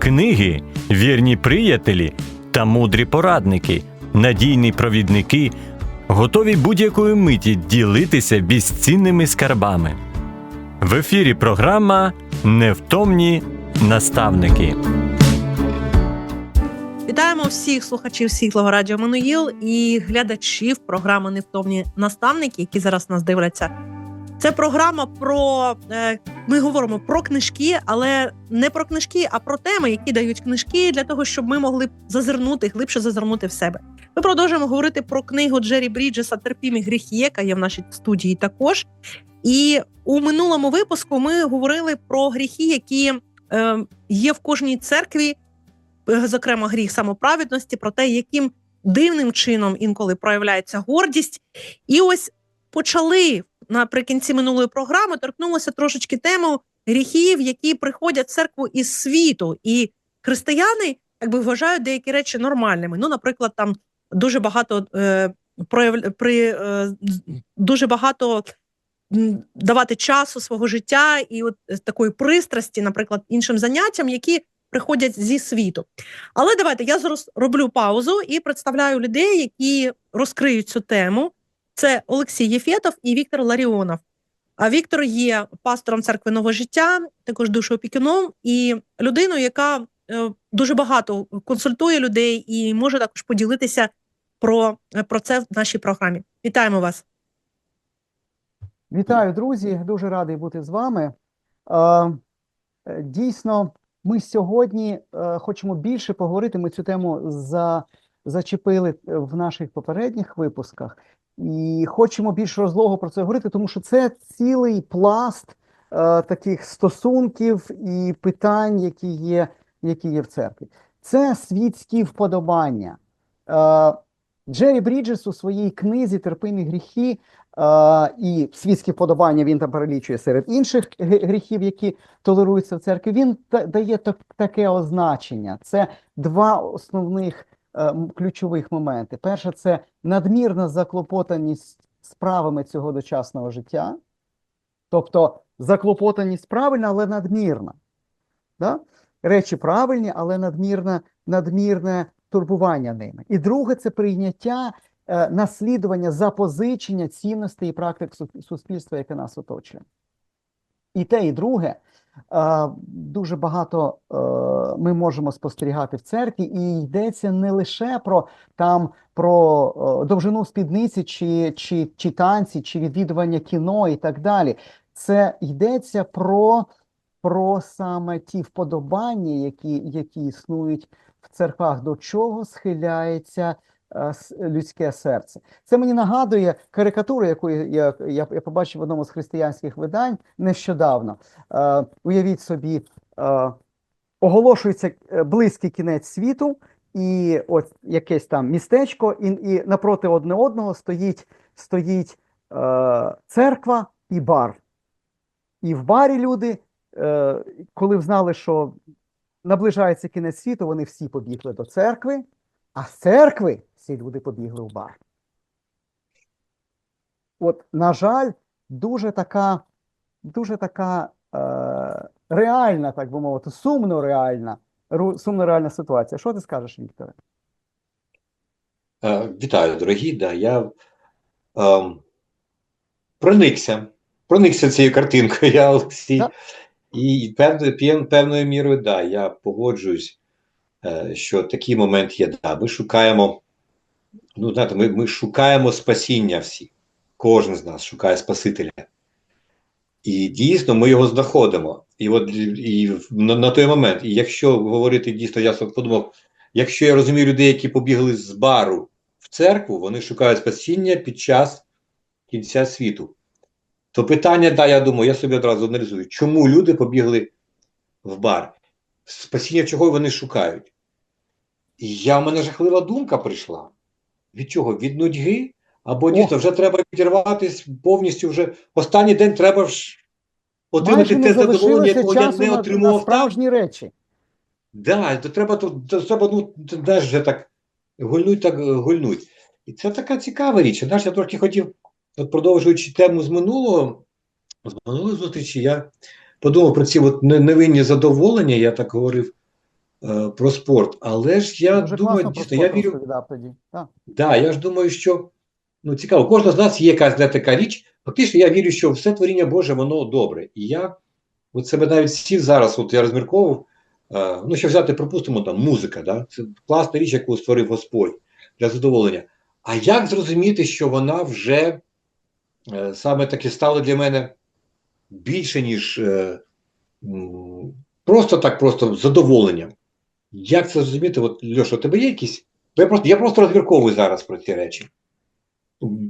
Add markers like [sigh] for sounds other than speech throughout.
Книги, вірні приятелі та мудрі порадники, надійні провідники, готові будь-якої миті ділитися безцінними скарбами. В ефірі програма Невтомні наставники. Вітаємо всіх слухачів Світлого Радіо Мануїл і глядачів програми Невтомні наставники, які зараз нас дивляться. Це програма про е, ми говоримо про книжки, але не про книжки, а про теми, які дають книжки для того, щоб ми могли зазирнути глибше зазирнути в себе. Ми продовжуємо говорити про книгу Джері Бріджеса Терпімі гріхи, яка є в нашій студії також. І у минулому випуску ми говорили про гріхи, які е, є в кожній церкві е, зокрема гріх самоправедності, про те, яким дивним чином інколи проявляється гордість. І ось почали наприкінці минулої програми торкнулося трошечки тему гріхів, які приходять в церкву із світу, і християни якби вважають деякі речі нормальними. Ну, наприклад, там дуже багато е, прояв... при е, дуже багато. Давати часу свого життя і от е, такої пристрасті, наприклад, іншим заняттям, які приходять зі світу. Але давайте я зараз роблю паузу і представляю людей, які розкриють цю тему. Це Олексій Єфєтов і Віктор Ларіонов. А Віктор є пастором церкви Нове життя, також душоопікуном і людиною, яка е, дуже багато консультує людей і може також поділитися про, про це в нашій програмі. Вітаємо вас. Вітаю, друзі! Дуже радий бути з вами. Е, е, Дійсно, ми сьогодні е, хочемо більше поговорити. Ми цю тему за, зачепили е, в наших попередніх випусках, і хочемо більш розлого про це говорити, тому що це цілий пласт е, таких стосунків і питань, які є, які є в церкві. Це світські вподобання. Е, Джері Бріджес у своїй книзі Терпимі гріхи е, і світські вподобання він там перелічує серед інших гріхів, які толеруються в церкві. Він та- дає так, таке означення. Це два основних ключових моменти. Перше, це надмірна заклопотаність справами цього дочасного життя, тобто заклопотаність правильна, але надмірна. Да? Речі правильні, але надмірне, надмірне турбування ними. І друге, це прийняття е, наслідування, запозичення цінностей і практик суспільства, яке нас оточує. І те, і друге, е, дуже багато е, ми можемо спостерігати в церкві, і йдеться не лише про там про е, довжину спідниці, чи, чи, чи танці, чи відвідування кіно і так далі. Це йдеться про, про саме ті вподобання, які, які існують в церквах, до чого схиляється е, людське серце. Це мені нагадує карикатуру, яку я, я, я побачив в одному з християнських видань нещодавно. Е, уявіть собі, е, оголошується е, близький кінець світу, і от якесь там містечко, і, і напроти одне одного стоїть, стоїть е, церква і бар. І в барі люди, е, коли знали, що наближається кінець світу, вони всі побігли до церкви, а з церкви всі люди побігли в бар. От, на жаль, дуже така, дуже така е, реальна, так би мовити, сумно реальна, сумно реальна ситуація. Що ти скажеш, Вікторе? Е, Вітаю, дорогі. Да, я ем, проникся, проникся цією картинкою, [laughs] я Олексій. Так. І певною, певною мірою, да, я погоджуюсь, е, що такий момент є. Да, ми шукаємо, ну, знаєте, ми, ми шукаємо спасіння всі. Кожен з нас шукає Спасителя. І дійсно ми його знаходимо. І от і на, на той момент, і якщо говорити дійсно, я подумав, якщо я розумію людей, які побігли з бару в церкву, вони шукають спасіння під час кінця світу. То питання, да, я думаю, я собі одразу аналізую, чому люди побігли в бар? Спасіння чого вони шукають? І я, в мене жахлива думка прийшла. Від чого? Від нудьги? Або дійсно вже треба відірватися повністю вже. Останній день треба ж отримати те задоволення, якого я не на, на справжні речі. Да, то треба то, то треба, ну, знаєш, вже так гульнуть, так е, гульнуть. І це така цікава річ. Знаєш, я трохи хотів, от продовжуючи тему з минулого, з минулої зустрічі, я подумав про ці от невинні задоволення, я так говорив е, про спорт. Але ж я Дуже думаю, дійсно, я вірю. Так. Да, я ж думаю, що ну цікаво, у кожного з нас є якась така річ. Фактично, я вірю, що все творіння Боже, воно добре. І я от себе навіть сів зараз, от я розмірковував. е, ну, що взяти, припустимо, там музика, да? це класна річ, яку створив Господь для задоволення. А як зрозуміти, що вона вже е, саме таки стала для мене більше, ніж е, просто так, просто задоволенням? Як це зрозуміти? От, Льоша, у тебе є якісь я просто, я просто розмірковую зараз про ці речі.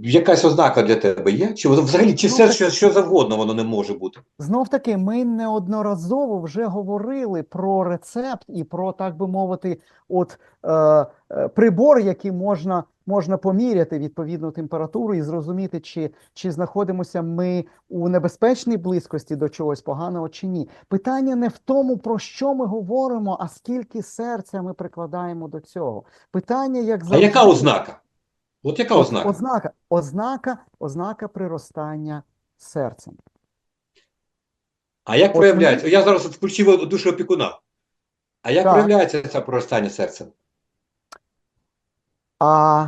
Якась ознака для тебе є? Чи взагалі, чи Ну, все, що, що завгодно, воно не може бути? Знов таки, ми неодноразово вже говорили про рецепт і про, так би мовити, от е, е, прибор, який можна, можна поміряти відповідну температуру і зрозуміти, чи, чи знаходимося ми у небезпечній близькості до чогось поганого чи ні. Питання не в тому, про що ми говоримо, а скільки серця ми прикладаємо до цього. Питання, як А яка ознака? От яка ознака? Ознака, ознака, ознака приростання серцем. А як От проявляється? Я зараз включив душу опікуна. А як Так. проявляється це проростання серцем? А,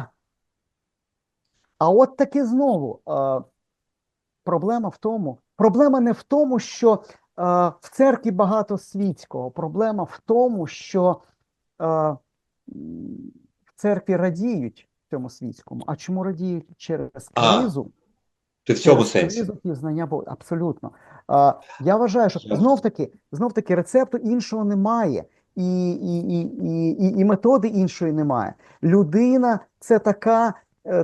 а от таки знову е, проблема в тому, проблема не в тому, що е, в церкві багато світського. Проблема в тому, що е, в церкві радіють цьому світському. А чому радіють через кризу? Ти в цьому через сенсі? кризу пізнання Бога. Абсолютно. А, я вважаю, що знов таки, знов таки рецепту іншого немає, і, і, і, і, і, методи іншої немає. Людина це така, е,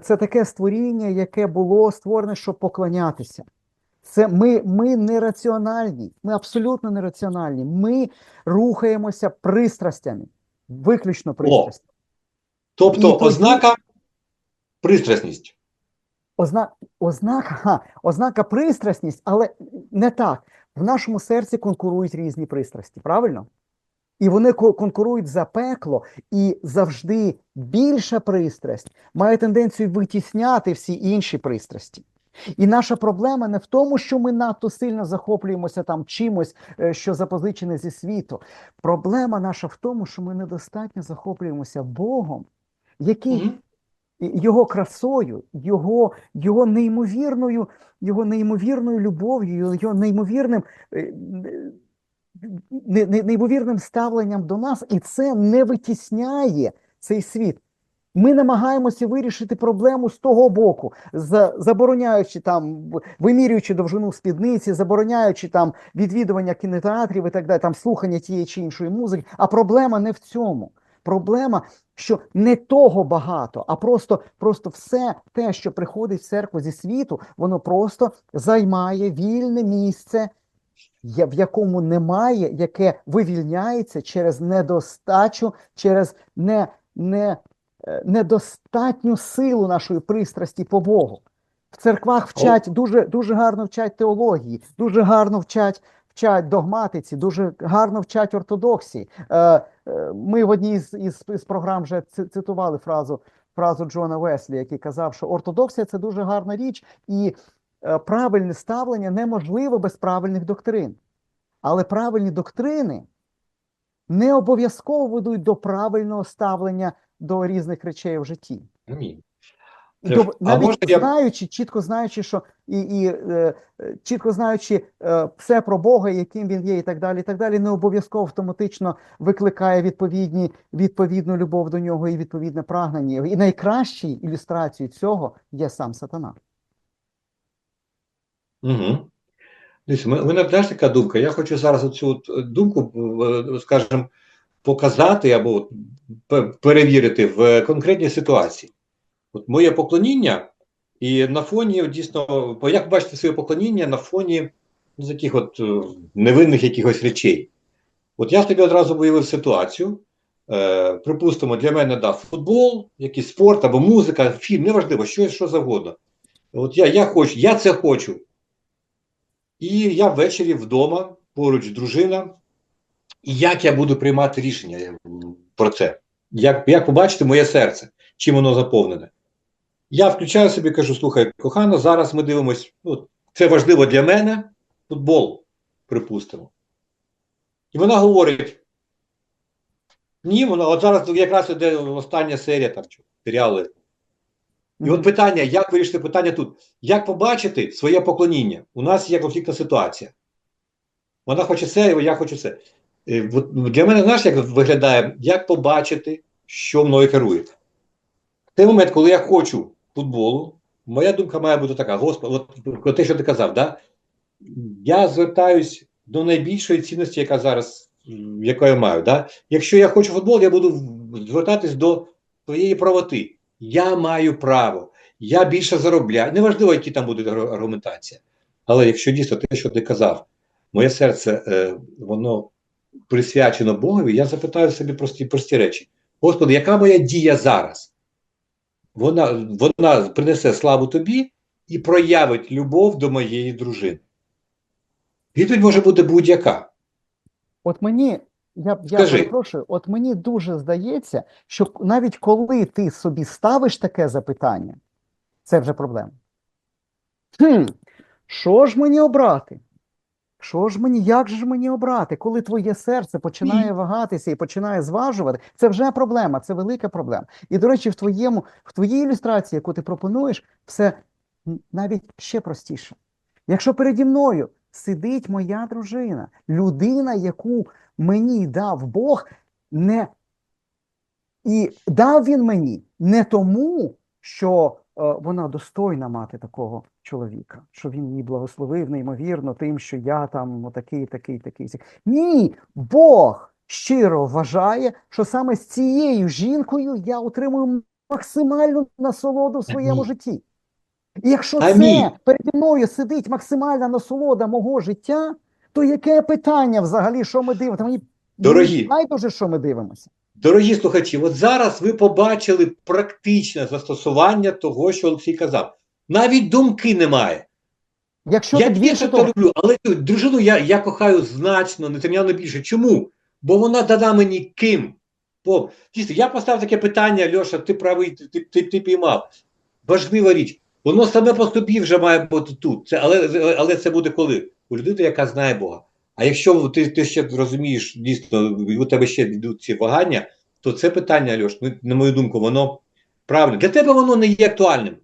це таке створіння, яке було створене, щоб поклонятися. Це ми, ми нераціональні, ми абсолютно нераціональні. Ми рухаємося пристрастями, виключно пристрастями. Тобто І тоді- ознака пристрасність. Озна... Ознака, ха, ознака пристрасність, але не так. В нашому серці конкурують різні пристрасті, правильно? І вони ко- конкурують за пекло, і завжди більша пристрасть має тенденцію витісняти всі інші пристрасті. І наша проблема не в тому, що ми надто сильно захоплюємося там чимось, е, що запозичене зі світу. Проблема наша в тому, що ми недостатньо захоплюємося Богом, який його красою, його, його неймовірною, його неймовірною любов'ю, його неймовірним, е, не- неймовірним ставленням до нас, і це не витісняє цей світ. Ми намагаємося вирішити проблему з того боку, забороняючи там, вимірюючи довжину спідниці, забороняючи там відвідування кінотеатрів і так далі, там слухання тієї чи іншої музики. А проблема не в цьому. Проблема, що не того багато, а просто, просто все те, що приходить в церкву зі світу, воно просто займає вільне місце, в якому немає, яке вивільняється через недостачу, через не, не, е, недостатню силу нашої пристрасті по Богу. В церквах вчать дуже, дуже гарно вчать теології, дуже гарно вчать, вчать догматиці, дуже гарно вчать ортодоксії. Е, е, ми в одній з, із, із програм вже цитували фразу, фразу Джона Веслі, який казав, що ортодоксія це дуже гарна річ, і правильне ставлення неможливо без правильних доктрин. Але правильні доктрини не обов'язково ведуть до правильного ставлення до різних речей в житті. Ні. До, ж- а навіть я- знаючи, чітко знаючи, що і, і е, е, чітко знаючи е, все про Бога, яким він є, і так далі, і так далі, не обов'язково автоматично викликає відповідні, відповідну любов до нього і відповідне прагнення. І найкращою ілюстрацією цього є сам сатана. Угу. Дивіться, мене теж така думка. Я хочу зараз цю думку, е, скажімо, показати або перевірити в конкретній ситуації. От моє поклоніння, і на фоні дійсно, як бачите своє поклоніння на фоні ну, таких от е, невинних якихось речей. От я собі одразу виявив ситуацію. Е, припустимо, для мене да, футбол, якийсь спорт або музика, фільм, неважливо, що, що завгодно. От я, я хочу, я це хочу. І я ввечері вдома, поруч дружина. І як я буду приймати рішення про це? Як, як побачити моє серце, чим воно заповнене? Я включаю собі кажу: слухай, кохано, зараз ми дивимось, ну, це важливо для мене, футбол, припустимо. І вона говорить: Ні, воно от зараз якраз іде остання серія там серіали. І от питання, як вирішити питання тут? Як побачити своє поклоніння? У нас є конфліктна ситуація. Вона хоче це, я хочу це. Е, Для мене, знаєш, як виглядає, як побачити, що мною керує. В той момент, коли я хочу футболу, моя думка має бути така: Господи, от про те, що ти казав, да? я звертаюсь до найбільшої цінності, яка зараз, яку я маю. Да? Якщо я хочу футбол, я буду звертатись до своєї правоти. Я маю право, я більше заробляю. Неважливо, які там буде аргументація. Але якщо дійсно те, що ти казав, моє серце, е, воно присвячено Богові, я запитаю собі прості, прості речі. Господи, яка моя дія зараз? Вона, вона принесе славу тобі і проявить любов до моєї дружини. Відповідь може бути будь-яка. От мені, я, я Скажи. перепрошую, от мені дуже здається, що навіть коли ти собі ставиш таке запитання, це вже проблема. Хм, що ж мені обрати? Що ж мені, як же ж мені обрати? Коли твоє серце починає вагатися і починає зважувати, це вже проблема, це велика проблема. І, до речі, в твоєму, в твоїй ілюстрації, яку ти пропонуєш, все навіть ще простіше. Якщо переді мною сидить моя дружина, людина, яку мені дав Бог, не і дав він мені не тому, що е, вона достойна мати такого чоловіка, що він її благословив неймовірно тим, що я там отакий, такий, такий. Ні, Бог щиро вважає, що саме з цією жінкою я отримую максимальну насолоду в своєму житті. І якщо це переді мною сидить максимальна насолода мого життя, то яке питання взагалі, що ми дивимося? Мені Дорогі. байдуже, що ми дивимося. Дорогі слухачі, от зараз ви побачили практичне застосування того, що Олексій казав. Навіть думки немає. Якщо я більше то люблю, але дружину я, я кохаю значно, незрівняно більше. Чому? Бо вона дана мені ким? Бо, дійсно, я поставив таке питання, Льоша, ти правий, ти, ти, ти, ти піймав. Важлива річ. Воно саме по собі вже має бути тут. Це, але, але це буде коли? У людини, яка знає Бога. А якщо ти, ти ще розумієш, дійсно, у тебе ще йдуть ці вагання, то це питання, Льош, ну, на мою думку, воно правильне. Для тебе воно не є актуальним.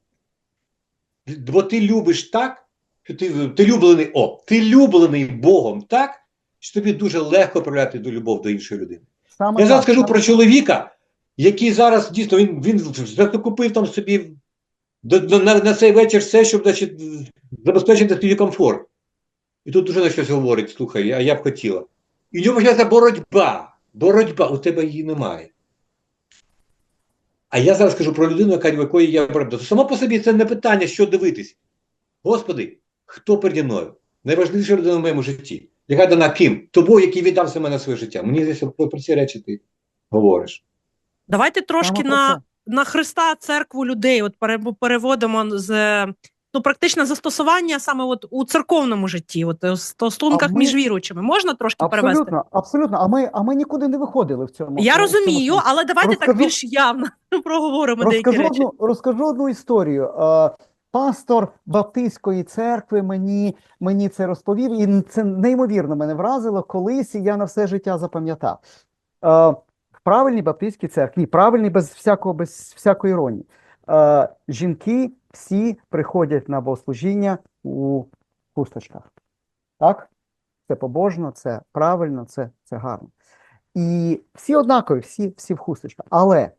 Бо ти любиш так, що ти, ти люблений, о, ти люблений Богом так, що тобі дуже легко проявляти до любов до іншої людини. саме Я зараз так, скажу про чоловіка, який зараз дійсно він, він закупив там собі до, на, на цей вечір все, щоб значить, забезпечити собі комфорт. І тут дружина щось говорить: слухай, а я б хотіла. І в нього починається боротьба. Боротьба, у тебе її немає. А я зараз кажу про людину, яка в якої є боротьба. То само по собі це не питання, що дивитись. Господи, хто переді мною? Найважливіша людина в моєму житті. Яка дана ким? Тобою, який віддав за мене своє життя. Мені здається, про ці речі ти говориш. Давайте трошки на, на Христа, церкву людей. От переводимо з ну практичне застосування саме от у церковному житті, от у стосунках ми- між віруючими. Можна трошки перевести? Абсолютно, абсолютно. А ми, а ми нікуди не виходили в цьому. Я в цьому розумію, світі. але давайте так більш явно [laughs] проговоримо деякі Розкажу речі. одну, розкажу одну історію. Е, Пастор Баптистської церкви мені, мені це розповів, і це неймовірно мене вразило колись, і я на все життя запам'ятав. Е, В правильній Баптистській церкві, ні, правильній без всякого, без всякої іронії. Е, Жінки всі приходять на богослужіння у хусточках. Так? Це побожно, це правильно, це, це гарно. І всі однакові, всі, всі в хусточках. Але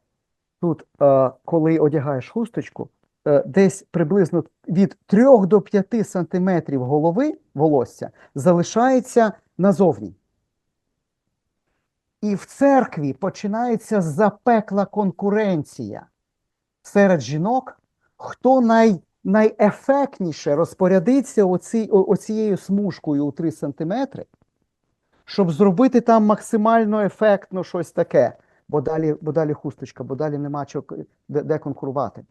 тут, е, коли одягаєш хусточку, е, десь приблизно від 3 до 5 сантиметрів голови волосся залишається назовні. І в церкві починається запекла конкуренція серед жінок, хто най, найефектніше розпорядиться оці, оцією смужкою у 3 сантиметри, щоб зробити там максимально ефектно щось таке бо далі, бо далі хусточка, бо далі нема чого де, де конкурувати.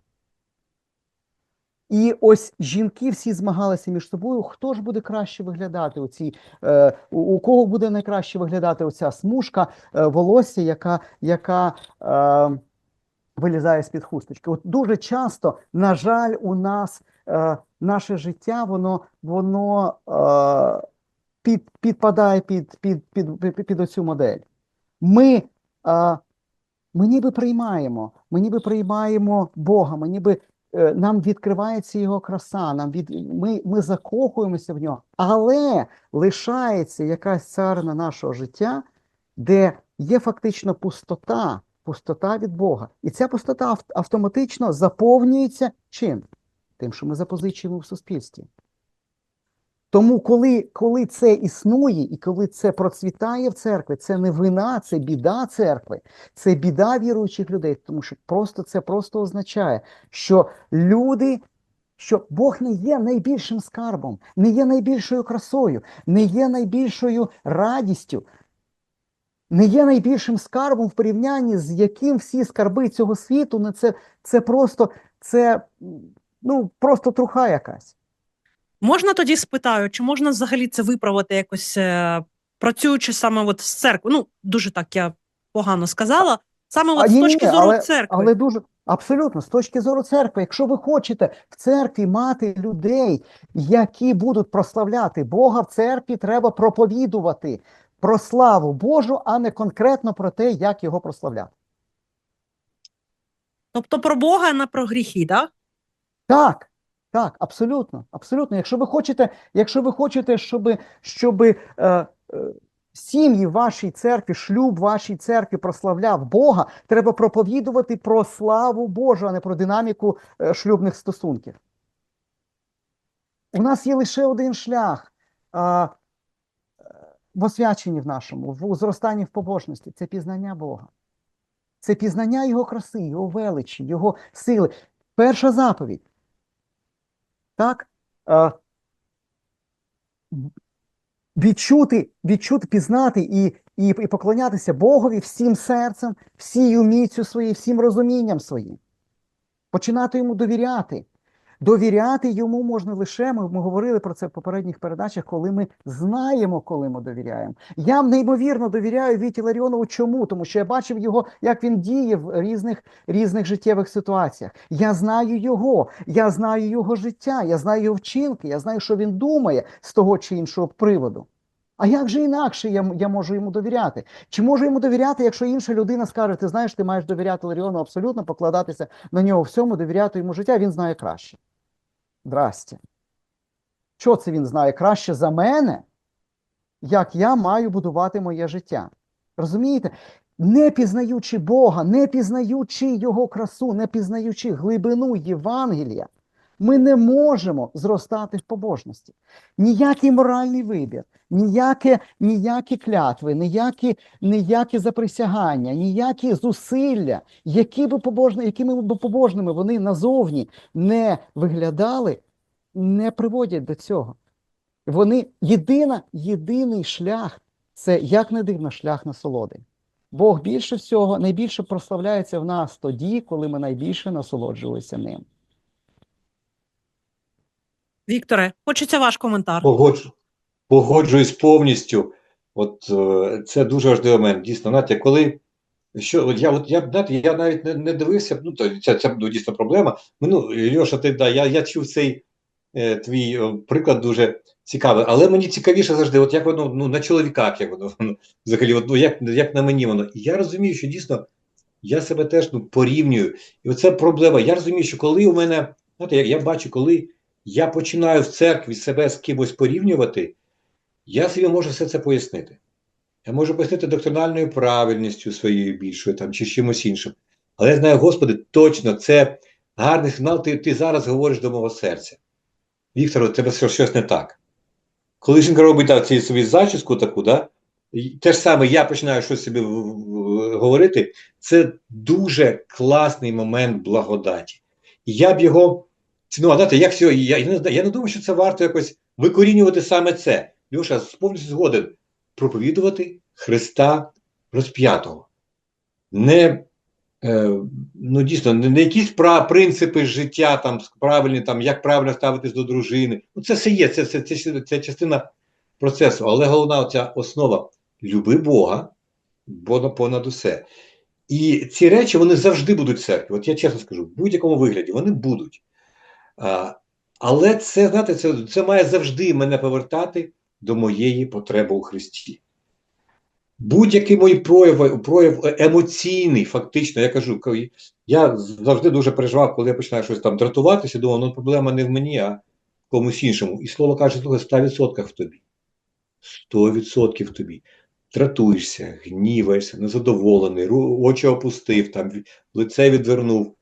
І ось жінки всі змагалися між собою, хто ж буде краще виглядати у цій, е, у кого буде найкраще виглядати оця смужка е, волосся, яка, яка е, вилізає з-під хусточки. От дуже часто, на жаль, у нас е, наше життя, воно, воно е, під, підпадає під, під, під, під, під оцю модель. Ми а, ми ніби приймаємо, ми ніби приймаємо Бога, ми ніби е, нам відкривається Його краса, нам від, ми, ми закохуємося в нього, але лишається якась царина нашого життя, де є фактично пустота, пустота від Бога. І ця пустота автоматично заповнюється чим? Тим, що ми запозичуємо в суспільстві. Тому, коли, коли це існує і коли це процвітає в церкві, це не вина, це біда церкви, це біда віруючих людей, тому що просто це просто означає, що люди, що Бог не є найбільшим скарбом, не є найбільшою красою, не є найбільшою радістю, не є найбільшим скарбом в порівнянні з яким всі скарби цього світу, ну це, це просто це ну, просто труха якась. Можна тоді спитаю, чи можна взагалі це виправити якось, е, працюючи саме от з церкви? Ну, дуже так я погано сказала. Саме от А, з точки зору але- церкви. Але дуже абсолютно з точки зору церкви, якщо ви хочете в церкві мати людей, які будуть прославляти Бога в церкві, треба проповідувати про славу Божу, а не конкретно про те, як його прославляти. Тобто про Бога, а не про гріхи, да? Так, так, абсолютно, абсолютно. Якщо ви хочете, якщо ви хочете, щоб, щоб е, е, сім'ї вашій церкві, шлюб вашій церкві прославляв Бога, треба проповідувати про славу Божу, а не про динаміку е, шлюбних стосунків. У нас є лише один шлях е, в освяченні в нашому, в зростанні в побожності це пізнання Бога. Це пізнання Його краси, Його величі, Його сили. Перша заповідь. Так? Е, відчути, відчути, пізнати і, і, і поклонятися Богові всім серцем, всією міцю своєю, всім розумінням своїм. Починати йому довіряти. Довіряти йому можна лише, ми, ми говорили про це в попередніх передачах, коли ми знаємо, коли ми довіряємо. Я неймовірно довіряю Віті Ларіонову. Чому? Тому що я бачив його, як він діє в різних, різних життєвих ситуаціях. Я знаю його, я знаю його життя, я знаю його вчинки, я знаю, що він думає з того чи іншого приводу. А як же інакше я, я можу йому довіряти? Чи можу йому довіряти, якщо інша людина скаже, ти знаєш, ти маєш довіряти Ларіону абсолютно, покладатися на нього всьому, довіряти йому життя, він знає краще. Здрасте. Що це він знає краще за мене, як я маю будувати моє життя? Розумієте? Не пізнаючи Бога, не пізнаючи Його красу, не пізнаючи глибину Євангелія, ми не можемо зростати в побожності. Ніякий моральний вибір, ніяке, ніякі клятви, ніякі, ніякі заприсягання, ніякі зусилля, які би побожні, якими б побожними вони назовні не виглядали, не приводять до цього. Вони єдина, єдиний шлях це як не дивно шлях насолоди. Бог більше всього, найбільше прославляється в нас тоді, коли ми найбільше насолоджуємося ним. Вікторе, хочеться ваш коментар. Погоджу, погоджуюсь повністю. От е, це дуже важливий момент. Дійсно, знаєте, коли що от я от я знаєте, я навіть не, не дивився. Ну то це, це ну, дійсно проблема. Ну, Льоша, ти да, я, я чув цей е, твій е, приклад дуже цікавий, але мені цікавіше завжди, от як воно ну на чоловіках, як воно ну, взагалі, от, ну, як, як на мені воно. І я розумію, що дійсно я себе теж ну, порівнюю. І оце проблема. Я розумію, що коли у мене, знаєте, я, я бачу, коли я починаю в церкві себе з кимось порівнювати, я собі можу все це пояснити. Я можу пояснити доктринальною правильністю своєю більшою там, чи чимось іншим. Але я знаю, Господи, точно це гарний сигнал, ти, ти зараз говориш до мого серця. Віктор, у тебе щось не так. Коли жінка робить так, цю собі зачіску таку, да, те ж саме я починаю щось собі говорити, це дуже класний момент благодаті. І я б його цінував. Знаєте, як сьогодні, я, я, не, я не думаю, що це варто якось викорінювати саме це. Льоша, повністю згоден проповідувати Христа розп'ятого. Не, е, ну, дійсно, не, якісь принципи життя, там, правильні, там, як правильно ставитись до дружини. Ну, це все є, це, це, це, це частина процесу. Але головна ця основа люби Бога, бо понад усе. І ці речі вони завжди будуть в церкві. От я чесно скажу, в будь-якому вигляді вони будуть. Але це, знаєте, це, це має завжди мене повертати до моєї потреби у Христі. будь-який мій прояв, прояв емоційний, фактично, я кажу, я завжди дуже переживав, коли я починаю щось там дратуватися, думав, ну проблема не в мені, а в комусь іншому. І слово каже, слухай, 100% в тобі. 100% в тобі. Дратуєшся, гніваєшся, незадоволений, очі опустив, там, лице відвернув.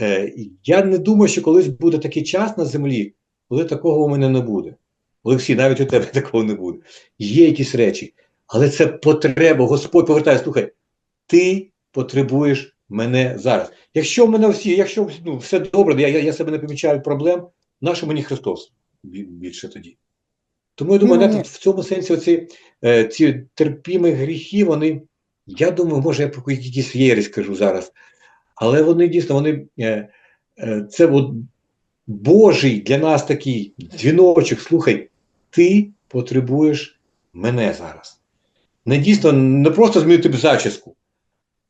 Е, я не думаю, що колись буде такий час на землі, коли такого у мене не буде. Олексій, навіть у тебе такого не буде. Є якісь речі, але це потреба. Господь повертає, слухай, ти потребуєш мене зараз. Якщо в мене всі, якщо ну, все добре, я, я, я себе не помічаю проблем, нащо мені Христос більше тоді? Тому я думаю, Ні, знаєте, в цьому сенсі оці, е, ці терпімі гріхи, вони, я думаю, може, я про якісь єресь скажу зараз, але вони дійсно, вони, е, е, це от Божий для нас такий дзвіночок, слухай, ти потребуєш мене зараз. Не дійсно, не просто змінити зачіску,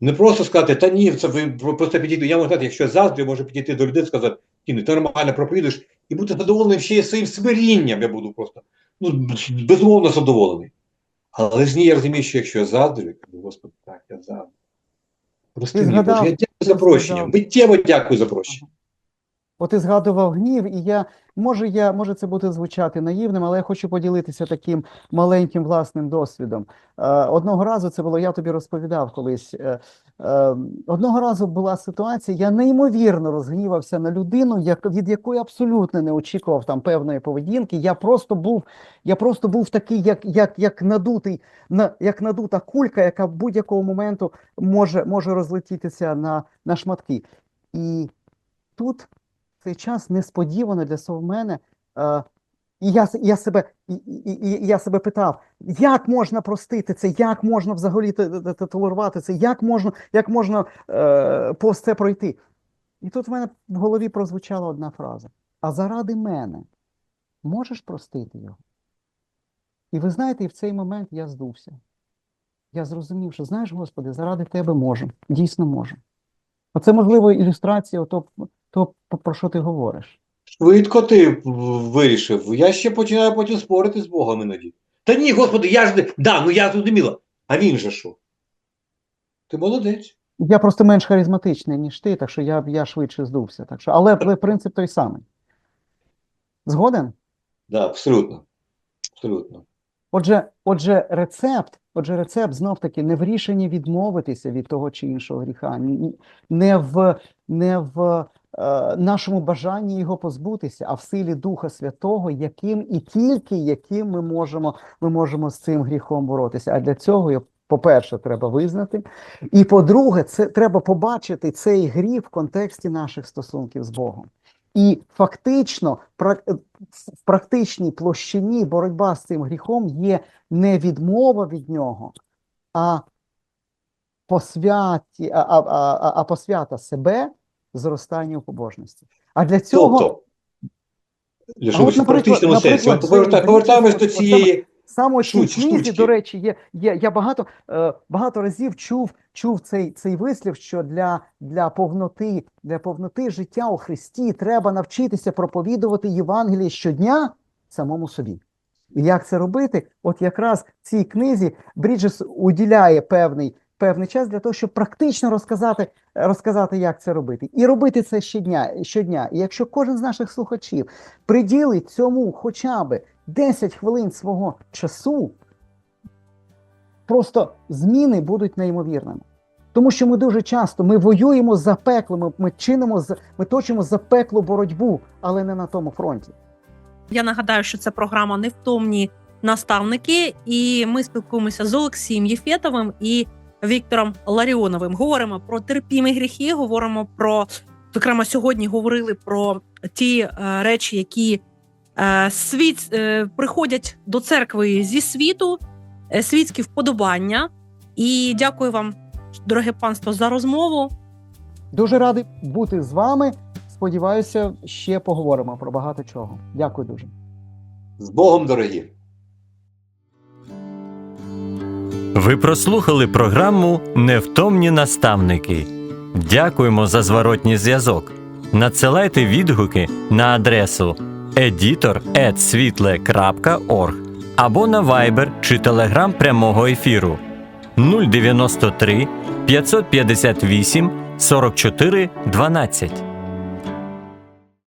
не просто сказати, та ні, це ви просто підійти. Я можу сказати, якщо я заздрю, я можу підійти до людини і сказати, ні, ну, ти нормально проповідуєш, і бути задоволеним ще й своїм смирінням, я буду просто ну, безумовно задоволений. Але ж ні, я розумію, що якщо я заздрю, я кажу, Господи, так, я заздрю. Прости Ти мені, Боже, я дякую за прощення. Миттєво дякую за прощення. От ти згадував гнів, і я може, я може це буде звучати наївним, але я хочу поділитися таким маленьким власним досвідом. Е, одного разу це було, я тобі розповідав колись. Е, е, одного разу була ситуація, я неймовірно розгнівався на людину, як, від якої абсолютно не очікував там певної поведінки. Я просто був, я просто був такий, як, як, як надутий, на, як надута кулька, яка в будь-якого моменту може, може розлетітися на, на шматки. І тут цей час несподівано для мене. Е, і я, я, себе, і, і, і, я себе питав, як можна простити це, як можна взагалі толерувати це, як можна, як можна е, повз це пройти. І тут в мене в голові прозвучала одна фраза: А заради мене можеш простити його? І ви знаєте, і в цей момент я здувся. Я зрозумів, що знаєш, Господи, заради тебе можу, дійсно можу. Оце, можливо, ілюстрація того, то, про що ти говориш. Швидко ти вирішив. Я ще починаю потім спорити з Богом іноді. Та ні, Господи, я ж не. Да, ну я зрозуміла. А він же що? Ти молодець. Я просто менш харизматичний, ніж ти, так що я, я швидше здувся. Так що, але принцип той самий. Згоден? Да, абсолютно. Абсолютно. Отже, отже, рецепт, отже, рецепт знов таки не в рішенні відмовитися від того чи іншого гріха, не в, не в нашому бажанні його позбутися, а в силі Духа Святого, яким і тільки яким ми можемо, ми можемо з цим гріхом боротися. А для цього по-перше, треба визнати. І по-друге, це треба побачити цей гріх в контексті наших стосунків з Богом. І фактично, в практичній площині боротьба з цим гріхом є не відмова від нього, а посвяті, а, а, а, а посвята себе зростання у побожності. А для цього Тобто, А от, наприклад- практичному сенсі. наприклад, Ми поверта- це- повертаємось до цієї. саме цій книзі, до речі, є, є я багато, е, багато разів чув, чув цей, цей вислів, що для, для повноти, для повноти життя у Христі треба навчитися проповідувати Євангеліє щодня самому собі. І як це робити? От якраз в цій книзі Бріджес уділяє певний, певний час для того, щоб практично розказати, розказати, як це робити. І робити це щодня. щодня. І якщо кожен з наших слухачів приділить цьому хоча б 10 хвилин свого часу, просто зміни будуть неймовірними. Тому що ми дуже часто ми воюємо за пекло, ми, ми чинимо ми точимо за пекло боротьбу, але не на тому фронті. Я нагадаю, що це програма Невтомні наставники, і ми спілкуємося з Олексієм Єфєтовим і Віктором Ларіоновим. Говоримо про терпімі гріхи, говоримо про зокрема сьогодні говорили про ті е, речі, які е, світ е, приходять до церкви зі світу, е, світські вподобання. І дякую вам, дороге панство, за розмову. Дуже радий бути з вами. Сподіваюся, ще поговоримо про багато чого. Дякую дуже. З Богом, дорогі! Ви прослухали програму Невтомні наставники. Дякуємо за зворотній зв'язок. Надсилайте відгуки на адресу editor.світле.орг або на Viber чи Telegram прямого ефіру 093 558 44 12.